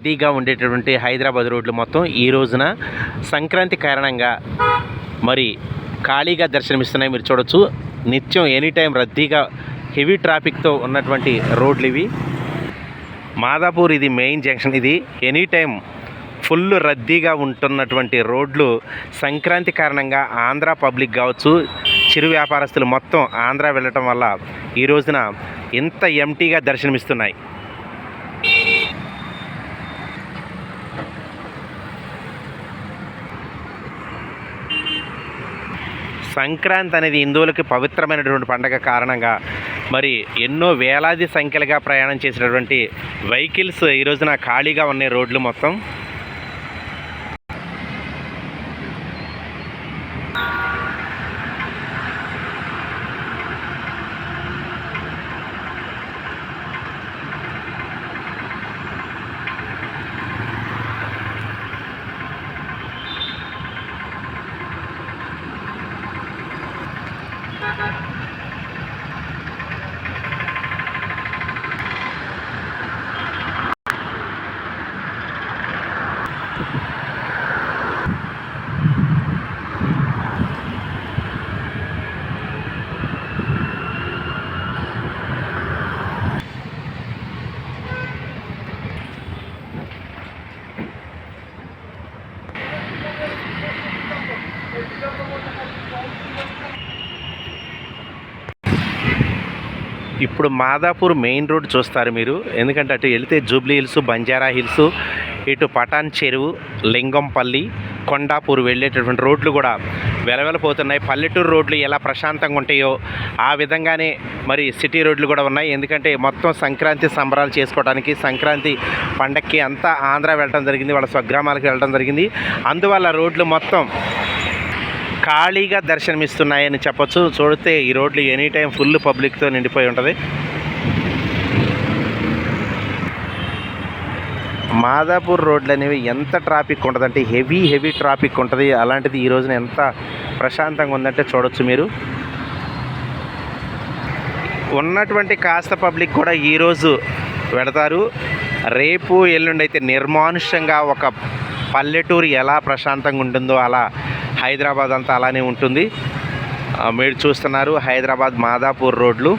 రద్దీగా ఉండేటటువంటి హైదరాబాద్ రోడ్లు మొత్తం ఈ రోజున సంక్రాంతి కారణంగా మరి ఖాళీగా దర్శనమిస్తున్నాయి. మీరు చూడొచ్చు. నిత్యం ఎనీ టైం రద్దీగా హెవీ ట్రాఫిక్తో ఉన్నటువంటి రోడ్లు ఇవి. మాదాపూర్ ఇది మెయిన్ జంక్షన్. ఇది ఎనీ టైం ఫుల్ రద్దీగా ఉంటున్నటువంటి రోడ్లు సంక్రాంతి కారణంగా ఆంధ్ర పబ్లిక్ కావచ్చు చిరు వ్యాపారస్తులు మొత్తం ఆంధ్ర వెళ్ళటం వల్ల ఈ రోజున ఇంత ఎంటీగా దర్శనమిస్తున్నాయి. సంక్రాంతి అనేది హిందువులకి పవిత్రమైనటువంటి పండగ కారణంగా మరి ఎన్నో వేలాది సంఖ్యలుగా ప్రయాణం చేసినటువంటి వెహికల్స్ ఈ రోజున ఖాళీగా ఉన్నాయి రోడ్లు మొత్తం. ఇప్పుడు మాదాపూర్ మెయిన్ రోడ్ చూస్తారు మీరు. ఎందుకంటే అటు వెళితే జూబ్లీ హిల్స్ బంజారా హిల్స్ ఇటు పటాన్ చెరువు లింగంపల్లి కొండాపూర్ వెళ్ళేటటువంటి రోడ్లు కూడా వెలవెలపోతున్నాయి. పల్లెటూరు రోడ్లు ఎలా ప్రశాంతంగా ఉంటాయో ఆ విధంగానే మరి సిటీ రోడ్లు కూడా ఉన్నాయి. ఎందుకంటే మొత్తం సంక్రాంతి సంబరాలు చేసుకోవడానికి సంక్రాంతి పండక్కి అంతా ఆంధ్ర వెళ్ళడం జరిగింది వాళ్ళ స్వగ్రామాలకు వెళ్ళడం జరిగింది. అందువల్ల రోడ్లు మొత్తం ఖాళీగా దర్శనమిస్తున్నాయని చెప్పొచ్చు. చూడితే ఈ రోడ్లు ఎనీ టైం ఫుల్ పబ్లిక్తో నిండిపోయి ఉంటుంది. మాదాపూర్ రోడ్లు అనేవి ఎంత ట్రాఫిక్ ఉంటుందంటే హెవీ హెవీ ట్రాఫిక్ ఉంటుంది. అలాంటిది ఈ రోజున ఎంత ప్రశాంతంగా ఉందంటే చూడొచ్చు మీరు. ఉన్నటువంటి కాస్త పబ్లిక్ కూడా ఈరోజు పెడతారు రేపు ఎల్లుండి అయితే నిర్మానుష్యంగా ఒక పల్లెటూరు ఎలా ప్రశాంతంగా ఉంటుందో అలా హైదరాబాద్ అంతా అలానే ఉంటుంది. మీరు చూస్తున్నారు హైదరాబాద్ మాదాపూర్ రోడ్లు.